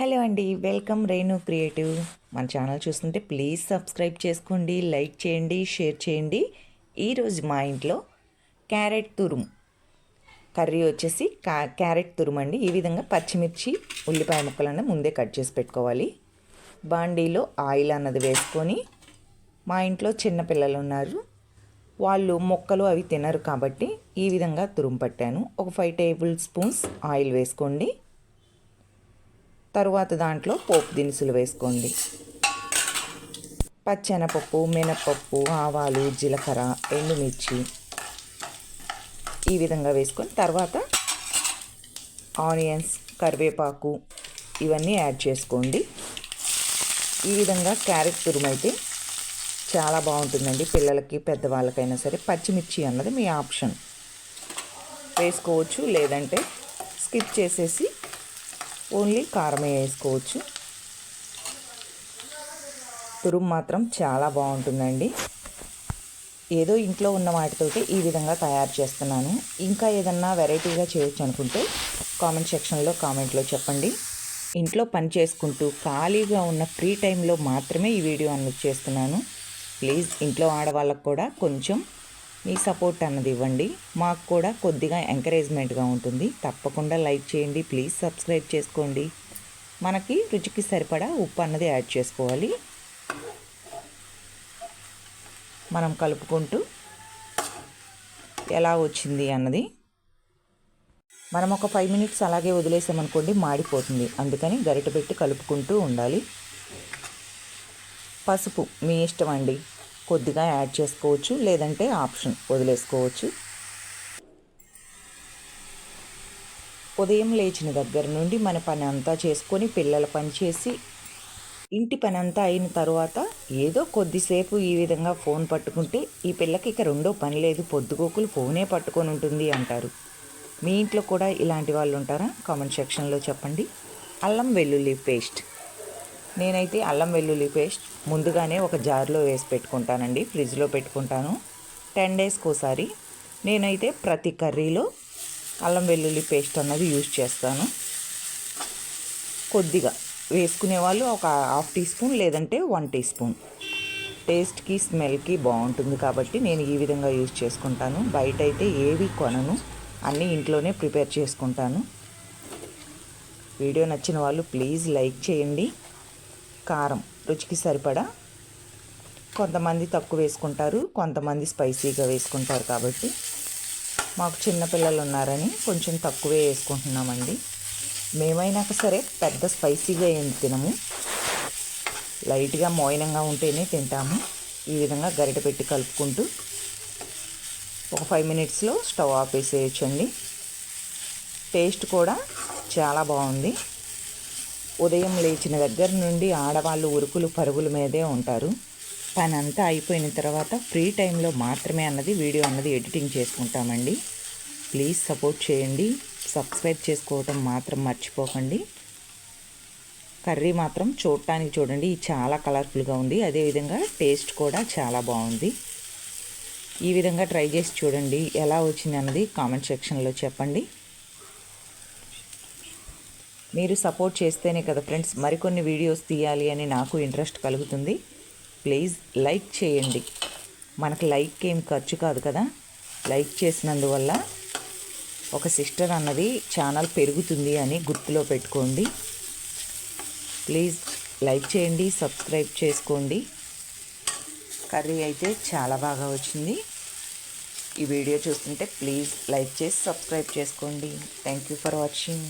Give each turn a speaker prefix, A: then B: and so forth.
A: Hello అండి welcome Renu creative. మన channel చూస్తుంటే ప్లీజ్ సబ్స్క్రైబ్ చేసుకోండి లైక్ చేయండి షేర్ చేయండి. ఈరోజు మా ఇంట్లో క్యారెట్ తురుము. కర్రీ వచ్చేసి కా క్యారెట్ తురుము అండి. ఈ విధంగా పచ్చిమిర్చి ఉల్లిపాయ ముక్కలను ముందే కట్ చేసి పెట్టుకోవాలి. బాండీలో ఆయిల్ అన్నది వేసుకొని మా ఇంట్లో చిన్న పిల్లలు ఉన్నారు. వాళ్ళు మొక్కలు అవి తినరు కాబట్టి ఈ విధంగా తురుము పట్టాను. ఒక ఫైవ్ టేబుల్ స్పూన్స్ ఆయిల్ వేసుకోండి. తరువాత దాంట్లో పోపు దినుసులు వేసుకోండి. పచ్చెనపప్పు మినపప్పు ఆవాలు జీలకర్ర ఎండుమిర్చి ఈ విధంగా వేసుకొని తర్వాత ఆనియన్స్ కరివేపాకు ఇవన్నీ యాడ్ చేసుకోండి. ఈ విధంగా క్యారెట్ తురుమైతే చాలా బాగుంటుందండి. పిల్లలకి పెద్దవాళ్ళకైనా సరే పచ్చిమిర్చి అన్నది మీ ఆప్షన్. వేసుకోవచ్చు లేదంటే స్కిప్ చేసేసి ఓన్లీ కారమే వేసుకోవచ్చు. తురుము మాత్రం చాలా బాగుంటుందండి. ఏదో ఇంట్లో ఉన్న వాటితోటి ఈ విధంగా తయారు చేస్తున్నాను. ఇంకా ఏదన్నా వెరైటీగా చేయొచ్చు అనుకుంటే కామెంట్ సెక్షన్లో కామెంట్లో చెప్పండి. ఇంట్లో పని చేసుకుంటూ ఖాళీగా ఉన్న ఫ్రీ టైంలో మాత్రమే ఈ వీడియో అన్నీ చేస్తున్నాను. ప్లీజ్ ఇంట్లో ఆడవాళ్ళకు కూడా కొంచెం మీ సపోర్ట్ అన్నది ఇవ్వండి. మాకు కూడా కొద్దిగా ఎంకరేజ్మెంట్గా ఉంటుంది. తప్పకుండా లైక్ చేయండి. ప్లీజ్ సబ్స్క్రైబ్ చేసుకోండి. మనకి రుచికి సరిపడా ఉప్పు అన్నది యాడ్ చేసుకోవాలి. మనం కలుపుకుంటూ ఎలా వచ్చింది అన్నది మనం ఒక ఫైవ్ మినిట్స్ అలాగే వదిలేసామనుకోండి మాడిపోతుంది. అందుకని గరిట పెట్టి కలుపుకుంటూ ఉండాలి. పసుపు మీ ఇష్టం అండి. కొద్దిగా యాడ్ చేసుకోవచ్చు లేదంటే ఆప్షన్ వదిలేసుకోవచ్చు. ఉదయం లేచిన దగ్గర నుండి మన పని అంతా చేసుకొని పిల్లల పని చేసి ఇంటి పని అంతా అయిన తర్వాత ఏదో కొద్దిసేపు ఈ విధంగా ఫోన్ పట్టుకుంటే ఈ పిల్లకి ఇక రెండో పని లేదు పొద్దుగోకులు ఫోనే పట్టుకొని ఉంటుంది అంటారు. మీ ఇంట్లో కూడా ఇలాంటి వాళ్ళు ఉంటారా? కామెంట్ సెక్షన్లో చెప్పండి. అల్లం వెల్లుల్లి పేస్ట్. నేనైతే అల్లం వెల్లుల్లి పేస్ట్ ముందుగానే ఒక జార్లో వేసి పెట్టుకుంటానండి ఫ్రిడ్జ్లో పెట్టుకుంటాను. టెన్ డేస్కి ఒకసారి నేనైతే ప్రతి కర్రీలో అల్లం వెల్లుల్లి పేస్ట్ అన్నది యూజ్ చేస్తాను. కొద్దిగా వేసుకునే వాళ్ళు ఒక హాఫ్ టీ స్పూన్ లేదంటే వన్ టీ స్పూన్. టేస్ట్కి స్మెల్కి బాగుంటుంది కాబట్టి నేను ఈ విధంగా యూజ్ చేసుకుంటాను. బయట అయితే ఏవి కొనను అన్నీ ఇంట్లోనే ప్రిపేర్ చేసుకుంటాను. వీడియో నచ్చిన వాళ్ళు ప్లీజ్ లైక్ చేయండి. కారం రుచికి సరిపడా. కొంతమంది తక్కువ వేసుకుంటారు కొంతమంది స్పైసీగా వేసుకుంటారు కాబట్టి. మాకు చిన్నపిల్లలు ఉన్నారని కొంచెం తక్కువే వేసుకుంటున్నామండి. మేమైనాక సరే పెద్ద స్పైసీగా ఏం తినము. లైట్గా మోయినంగా ఉంటేనే తింటాము. ఈ విధంగా గరిట పెట్టి కలుపుకుంటూ ఒక ఫైవ్ మినిట్స్లో స్టవ్ ఆపేసేయచ్చండి. టేస్ట్ కూడా చాలా బాగుంది. ఉదయం లేచిన దగ్గర నుండి ఆడవాళ్ళు ఉరుకులు పరుగుల మీదే ఉంటారు. పని అంతా అయిపోయిన తర్వాత ఫ్రీ టైంలో మాత్రమే అన్నది వీడియో అన్నది ఎడిటింగ్ చేసుకుంటామండి. ప్లీజ్ సపోర్ట్ చేయండి. సబ్స్క్రైబ్ చేసుకోవటం మాత్రం మర్చిపోకండి. కర్రీ మాత్రం చూడటానికి చూడండి. చాలా కలర్ఫుల్గా ఉంది. అదేవిధంగా టేస్ట్ కూడా చాలా బాగుంది. ఈ విధంగా ట్రై చేసి చూడండి. ఎలా వచ్చింది అన్నది కామెంట్ సెక్షన్లో చెప్పండి. మీరు సపోర్ట్ చేస్తేనే కదా ఫ్రెండ్స్ మరికొన్ని వీడియోస్ తీయాలి అని నాకు ఇంట్రెస్ట్ కలుగుతుంది. ప్లీజ్ లైక్ చేయండి. మనకు లైక్ ఏం ఖర్చు కాదు కదా? లైక్ చేసినందువల్ల ఒక సిస్టర్ అన్నది ఛానల్ పెరుగుతుంది అని గుర్తులో పెట్టుకోండి. ప్లీజ్ లైక్ చేయండి సబ్స్క్రైబ్ చేసుకోండి. కర్రీ అయితే చాలా బాగా వచ్చింది. ఈ వీడియో చూస్తుంటే ప్లీజ్ లైక్ చేసి సబ్స్క్రైబ్ చేసుకోండి. Thank you for watching